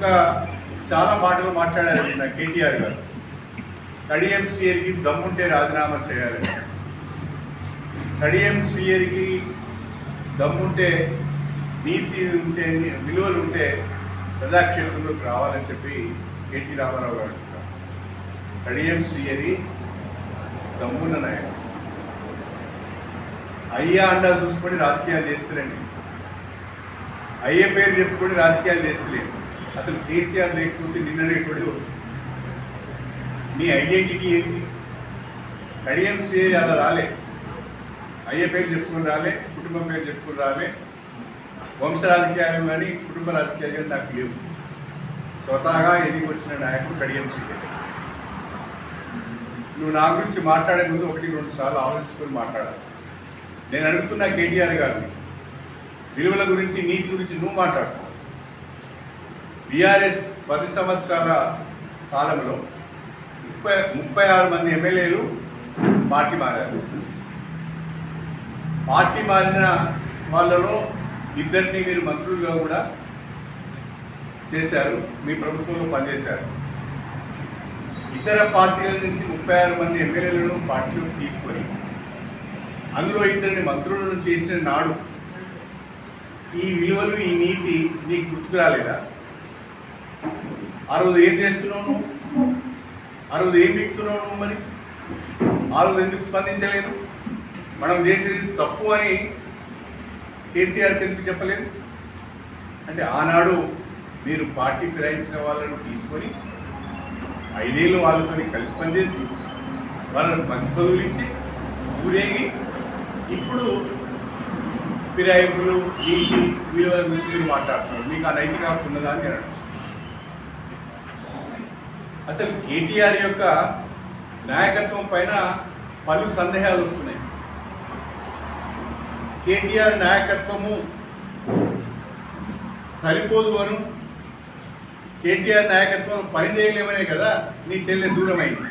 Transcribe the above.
ఇంకా చాలా మాటలు మాట్లాడారు నిన్న కేటీఆర్ గారు. కడియం శ్రీయరికి దమ్ముంటే రాజీనామా చేయాలి. కడియం శ్రీయరికి దమ్ముంటే నీతి ఉంటే విలువలు ఉంటే ప్రజాక్షేత్రంలోకి రావాలని చెప్పి కేటీ రామారావు గారు అంటున్నారు. కడియం శ్రీయరి దమ్మున్న నాయకుడు. అయ్యా అండా చూసుకొని రాజకీయాలు చేస్తలేండి. అయ్యే పేరు చెప్పుకొని రాజకీయాలు చేస్తలేండి. అసలు కేసీఆర్ లేకపోతే నిన్ననేటోడు నీ ఐడెంటిటీ ఏంటి? కడియం శ్రీయరి అలా రాలే. అయ్య పేరు చెప్పుకొని రాలే కుటుంబం పేరు చెప్పుకొని రాలే. వంశ రాజకీయాలు కానీ కుటుంబ రాజకీయాలు కానీ నాకు లేవు. స్వతహాగా ఎదిగి వచ్చిన నాయకుడు కడియం నువ్వు నా గురించి మాట్లాడే ముందు ఒకటి రెండు సార్లు ఆలోచించుకొని మాట్లాడాలి. నేను అడుగుతున్నా కేటీఆర్ గారిని. విలువల గురించి నీతి గురించి నువ్వు మాట్లాడు బీఆర్ఎస్ పది సంవత్సరాల కాలంలో ముప్పై ముప్పై ఆరు మంది ఎమ్మెల్యేలు పార్టీ మారారు. పార్టీ మారిన వాళ్ళలో ఇద్దరిని మీరు మంత్రులుగా కూడా చేశారు మీ ప్రభుత్వంలో పనిచేశారు. ఇతర పార్టీల నుంచి ముప్పై ఆరు మంది ఎమ్మెల్యేలను పార్టీలోకి తీసుకొని అందులో ఇద్దరిని మంత్రులను చేసిన నాడు ఈ విలువలు ఈ నీతి నీకు గుర్తుకు రాలేదా? ఆ రోజు ఏం చేస్తున్నావు నువ్వు? ఆ రోజు ఏం బిక్కుతున్నావు నువ్వు మరి? ఆ రోజు ఎందుకు స్పందించలేదు? మనం చేసేది తప్పు అని కేసీఆర్కి ఎందుకు చెప్పలేదు? అంటే ఆనాడు మీరు పార్టీ ఫిరాయించిన వాళ్ళను తీసుకొని ఐదేళ్ళు వాళ్ళతో కలిసి పనిచేసి వాళ్ళని మంచి పదవులు ఇచ్చి ఊరేగి ఇప్పుడు ఫిరాయింపులు నీతి విలువల గురించి మీరు మాట్లాడుతున్నారు. మీకు ఆ నైతిక హక్కు ఉన్నదా అని నేను అసలు కేటీఆర్ యొక్క నాయకత్వం పైన పలు సందేహాలు వస్తున్నాయి. కేటీఆర్ నాయకత్వము సరిపోదు అను. కేటీఆర్ నాయకత్వం పనిచేయలేమనే కదా నీ చెల్లె దూరమైంది.